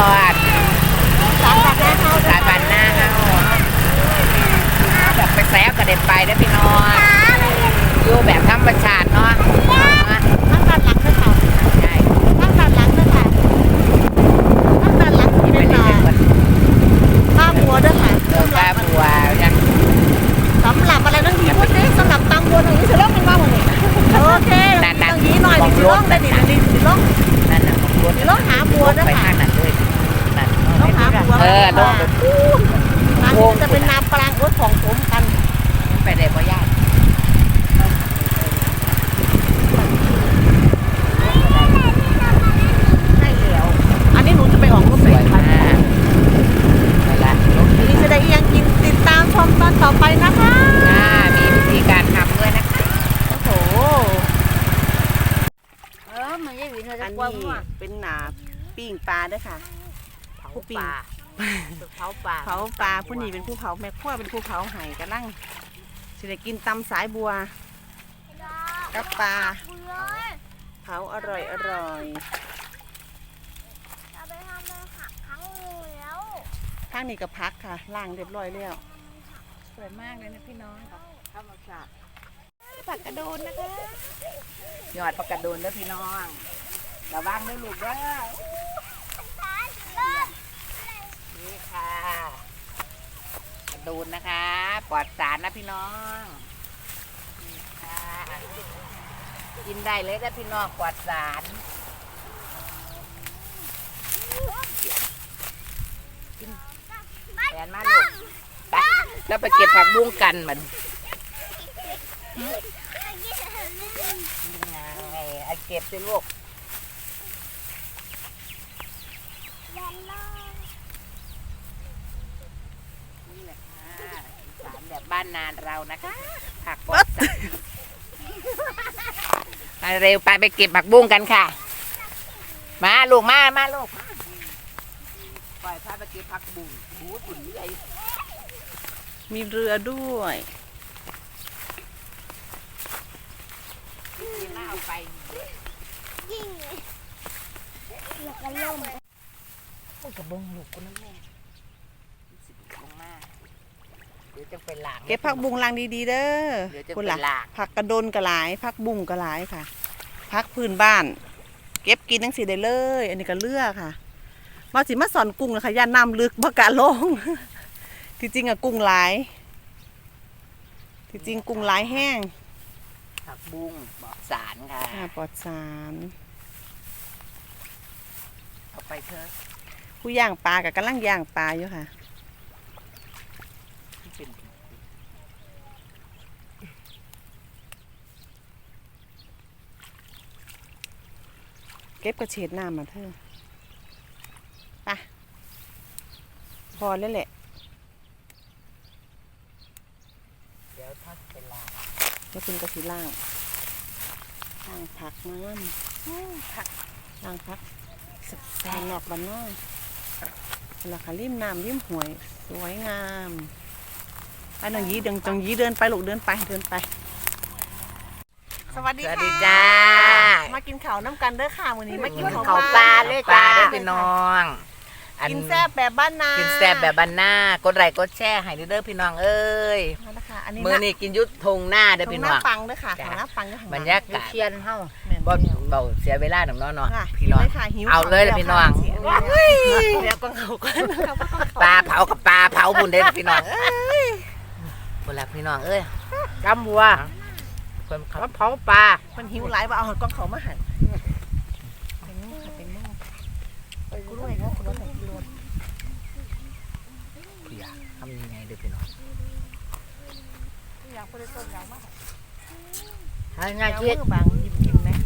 ก่อนสามแบบแม่เขาสายบันหน้าเฮาแบบไปแซวกระเด็นไปได้อพี่น้องอยู่แบบธรรมชาติเนาะเนาะ นั่งด้านหลังด้วยค่ะ ใช่ นั่งด้านหลังด้วยค่ะนั่งด้านหลังที่ ไม่ เป็น ได้ หนา เป็นคน ข้าวบัวด้วยค่ะ เออป้าบัวยัง สำหรับอะไรนั่งดีพูดดิสำหรับตังบัวตรงนี้สิล่องมันว่าหมดเลยโอเคต้องยีหน่อยดิสิล่องได้ดิดิสิล่อง นั่นน่ะของรถ สิล่องหาบัวด้วย ไป ค่ะ ทางนั้นด้วยนั่น ต้องหาบัว เออลงไปพูด ทางนี้จะเป็นนาปรางรถของผมกัน ไปได้บ่ยาก ใช่แล้วอันนี้หนูจะไปออกรถ ส เบร วย ก มากไปละลง ทีนี้จะได้ยังกินติดตามชมตอนต่อไปนะคะ อ่ามีวิธีการทำด้วยนะคะ โอ้โห เออมันยังวินเลย อัน กว้าง นี้ มาก เป็นหนาปิ้งปลาด้วยค่ะ เผาผู้ปิ้งปลาเผาปลาเผาปลาผู้นี้เป็นผู้เผาแม่ขั้วเป็นผู้เผาไห่กระลังจะได้กินตำสายบัวกับปลาเผาอร่อยอร่อยเอาไปทำเลยค่ะครั้งหนึงแล้วข้างนี้กับพักค่ะล่างเรียบร้อยแล้วสวยมากเลยนะพี่น้องธรรมชาติผักกระโดนนะคะ ยอดผักกระโดนเด้อพี่น้อง ระวังด้วยลูกเด้อนี่ค่ะกระโดนนะคะ ปลอดสารนะพี่น้องนี่ค่ะกินได้เลยนะพี่น้องปลอดสารแอนมาลูกไปแล้วไปเก็บผักบุ้งกันมันยังไงเอาเก็บสิลูกนี่แหละค่ะอีสานแบบบ้านนานเรานะคะ ผักปลอดสารไปเร็วไปไปเก็บผักบุ้งกันค่ะ มาลูกมามาลูกมาปล่อยพาไปเก็บผักบุ้งหูตุ่นใหญ่มีเรือด้วยที่น่าเอาไปยิ่งเลยแล้วก็ล่มโอ้ยกระเบงลูกคนนั้นแม่สิบลงมาเดี๋ยวจะไปล้าง เก็บผักบุงลังดีๆเด้อเดี๋ยวจะคุณไปล่ะล้างผักกระโดนกระหลายผักบุ้งกระหลายค่ะผักพื้นบ้าน เก็บกินทั้งสีได้เลย อันนี้ก็เลือกค่ะมาสิมาสอนกุ้งนะคะย่านน้ำลึกบ่กะลง ที่จริงอะกุ้งหลาย ที่จริงกุ้งหลายแห้งผักบุ้งบอกสารค่ะ ค่ะปลอดสารเอาไปเถอะผู้ย่างปลากับกำลังย่างปลาอยู่ค่ะ เป็น เก็บกระเฉดน้ำมาเธอไปพอแล้วแหละ เดี๋ยวทอดไปล้างแล้วคุณกระสีล่างล่างผักน้ำผักล่างผักแซ่นอกบ้านนอกราคาริมน้ำริมหวย สวยงามไปน้องยีเดินจงยีเดินไปลูกเดินไปเดินไป สวัสดีสวัสค่ะดีจ้า มากินข้าวน้ำกันเด้อค่ะวันนี้มากินข้าวเขาปลาด้วยจ้าด้วยพี่น้องอักินแซ่บแบบบ้านนากินแซ่บแบบบ้านหน้ากดไลค์กดแชร์ให้เด้อพี่น้องเอ้ยนั่นนะคะอันนี้มือนี่กินยุทธทงหน้าเด้อตรพี่งหน้น้าองปังเด้อค่ะจ้ะของหน้าปังเด้อข้างหบรน้ารยากาศเชียนเฮาแม่นบ่เบาเสียเวลาหนังเนาะเนาะค่ะพี่น้องหิวเลยค่ะหิวเอาเลยเลยพี่น้องเดี๋ยวก็เขากันปลาเผากับปลาเผาบุญเด้อพี่น้องเอ้ยบุญละพี่น้องเอ้ยกำบัว เพิ่นเขาเขาเผาปลา มันหิวหลายว่าเอาหอยกล้องเขามาหั่นเป็นโม่ค่ะเป็นโม่ไปกูด้วยเนาะคุณรถแต่กิโลเผื่อทำยังไงเด้อพี่น้องอยากไปต้นอยากมาให้งาอยากเชียนมือบางหยิบกินนะ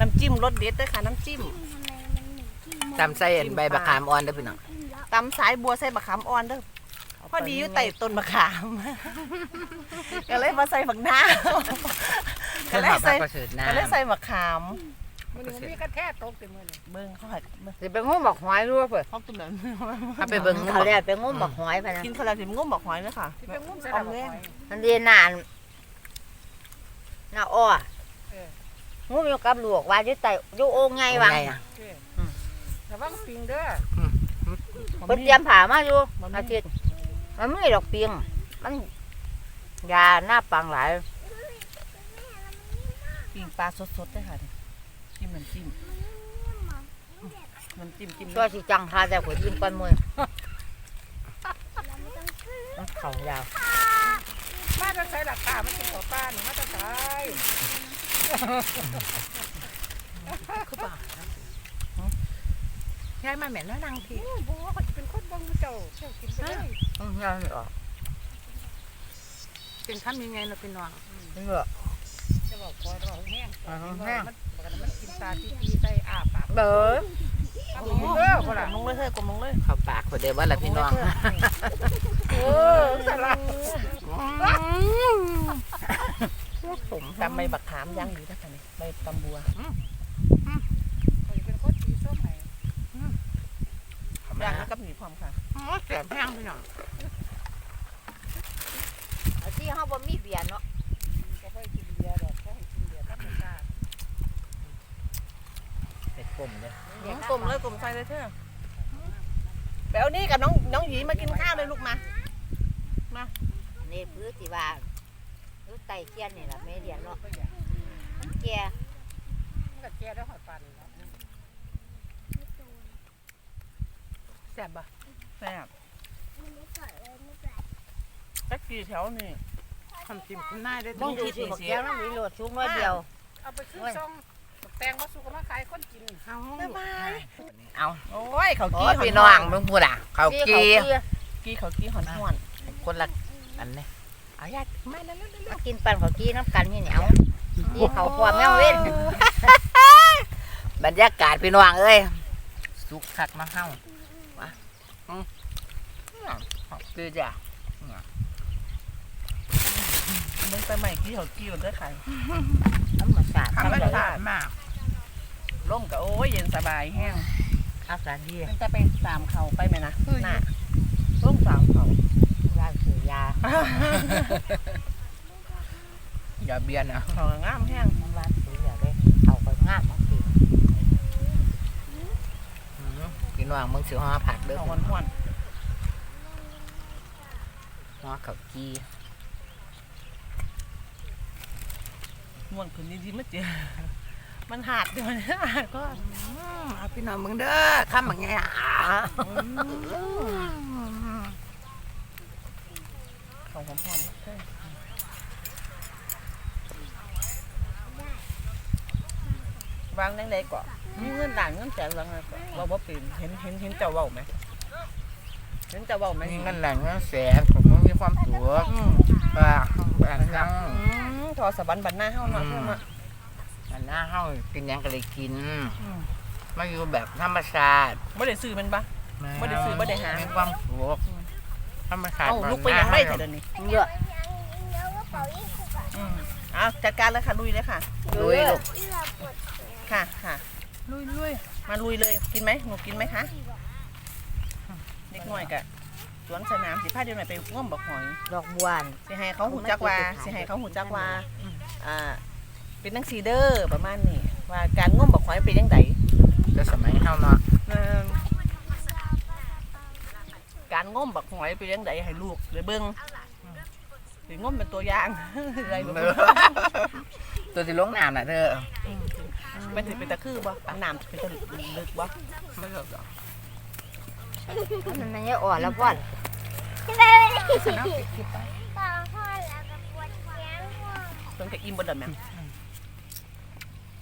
น้ำจิ้มรสเด็ดเด้อค่ะน้ำจิ้มตำใส่อันใบบักขามอ่อนเด้อพี่น้องตำสายบัวใส่มะขามอ่อนเด้อ พอดีอยู่ใต้ต้นมะขามก็เลยมาใส่บักหน้าวก็เลยใส่ก็เสิร์ฟน้ำก็เลยใส่มะขามมันมีกระแทกตกเต็มเลยเบิ้งเขาหัดเบิ้งสิไปงมบักหอยรู้เพิ่นเขาตุ่มนั้นเอาไปเบิ่งเขาเรียกไปงมบักหอยไปนะกินข้าวแล้วสิงุ้มบอกหอยเลยค่ะสิไปงมใส่เอาบักแม่หอยมันเรียนนานน่าอ้องมอยู่กับลูกว่าอยู่ใต้อยู่โอ่งไงวะไงอะระวังปิงเด้อคนเตรียมผ่ามาอยู่บ่มีอาทิตย์ มันไม่ดอกเปียง มันยาหน้าปังหลายปิ้งปลาสดๆด้วยค่ะนี่จิ้มน้ำจิ้มน้ำจิ้มจิ้มตัวสิจังทาแต่หัวยิ้มปันมวยมันเขายาวมาจะใช้หลักกาไม่กินหัวปลาหนูมาจะใช้คือป่าย้ายมาแม่น้านางทีบัวเขาจะเป็นคนบังเจ้าเจ้ากินไปเลยอืมยาวไม่ออกเป็นทำยังไงเราเป็นน้องนี่เหรอจะบอกพอจะบอกแห้งอ่าแห้งมันมันกินปลาที่ตีใส่อาปากเด้อกลมลงเลยคนละลงเลยเฮ้ยกลมลงเลยเข้าปากคนเดียวว่าละพี่น้องเออสลัดผมตำใบบักขามย่างดีนะคะนี่ใบตำบัวเป็นคนสีส้มไหน ย่างกับหมีพร้อมค่ะแสบแห้งพี่น้องที่เขาบ่มีเบียร์เนาะก็ให้กินเบียร์ดอกก็ให้กินเบียร์ธรรมชาติเป็ดกลมเลยกลมเลยกลมใส่เลยเถอะแปวนี่กับน้องน้องหยีมากินข้าวเลยลูกมานี่พื้นที่ว่าอยู่ไต่เคียนนี่แหละไม่เรียนเนาะแกก็แก่ได้หอยปันแซ่บปะแซ่บตักกี่แถวนี่ทำจิ้มคุณนายได้ต้องดูคิดสิบอกเสีแกยมันมีโหลดสูงน้อยเดียวเอาไปซื้อซองแตงมาสุกมาขายคนกินเอาเอาโอ้ยเขาโอ้กี้ยพี่น้องมึงพูดอะเขากี้กีกี้เขากี้หอนหอนคนละอันนี้เอาญาติไม่แล้วแล้วมากินปันเขากีน้ำกันนี่เหนียวนี่เขาพวแม่เว้นบรรยากาศพี่น้องเอ้ยสุกคักมาเฮ้าวะอืม คือจ้ะมึงไปใหม่กี้เขากี้มันได้ขายธรรมชาติธรรมชาติมากร่มกับโอ้ยเย็นสบายแห้งอากาศดีมันจะไปสามเขาไปไหมนะน่ะร่มสามเขายาคือยาอย่าเบียนนะเขางามแห้งมันว่าคือยาเลยเขาก็งามมากสิ พี่น้องมึงสิห่อผักเด้อเขาหอนหอนห่อข้าวจีม่วนคืนนี้ดีไม่เจอมันหักเดี๋ยวมันหักก็เอาพี่น้องมึงเด้อข้ามบังไงอะเขาหอนหอนวางได้เลยก่อน มีเงินด่านเงินแจกวางอะไรก่อนว่าว่าเป็นเห็นเห็นเห็นเจ้าเว้าไหมเห็นเจ้าเว้าไหมมีเงินแหล่งเงินแสนผมก็มีความตัวอืมว่าอันนั้นอืมทอสะบันบันหน้าเฮาเนาะเพื่อนเนาะอันนั้นเฮากินหยังก็เลยกินอืมมาอยู่แบบธรรมชาติบ่ได้ซื้อมันปะ บ่ได้ซื้อบ่ได้หามีความสุขธรรมชาติเอ้าลูกไปยังไงแต่เดี๋ยวนี้เยอะอืมเอาจัดการเลยค่ะลุยเลยค่ะลุยลูก ค่ะค่ะ ลุยลุยมาลุยเลยกินไหมหนูกินไหมคะเด็กหน่อยกะสวนสนามสิพาเดี๋ยวหน่อยไปง่วมบักหอยดอกบัวน่ะสิให้เขาหูจักว่าสิให้เขาหูจักว่าอ่าเป็นนังซีเดอร์ประมาณนี้ว่าการง่วมบักหอยเป็นยังไงแต่สมัยเฮาเนาะการง่มบักหอยเป็นยังไงให้ลูกเลยเบิ้งสิง่มเป็นตัวอย่างอะไรแบบนี้ตัวสิลงน้ำน่ะเด้อ มันสิเป็นตะคือบ่น้ำเป็นตะลึกบ่ไม่เลิกหรอกมันมันยังอ่อนแล้วพ่อนเพิ่นก็อิ่มบ่ดอกแม่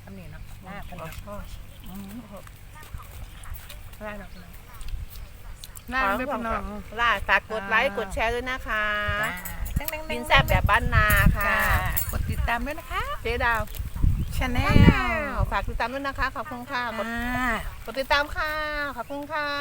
ทำนี่เนาะหน้าเพิ่นก็อืมได้ดอกน้าไม่เป็นน้องล่าฝากกดไลค์กดแชร์ด้วยนะคะจ้ากินแซ่บแบบบ้านนาค่ะ กดติดตามด้วยนะคะเจ๊ดาว ชาแนลฝากติดตามด้วยนะคะ ขอบคุณค่ะกดกดติดตามค่ะ ขอบคุณค่ะ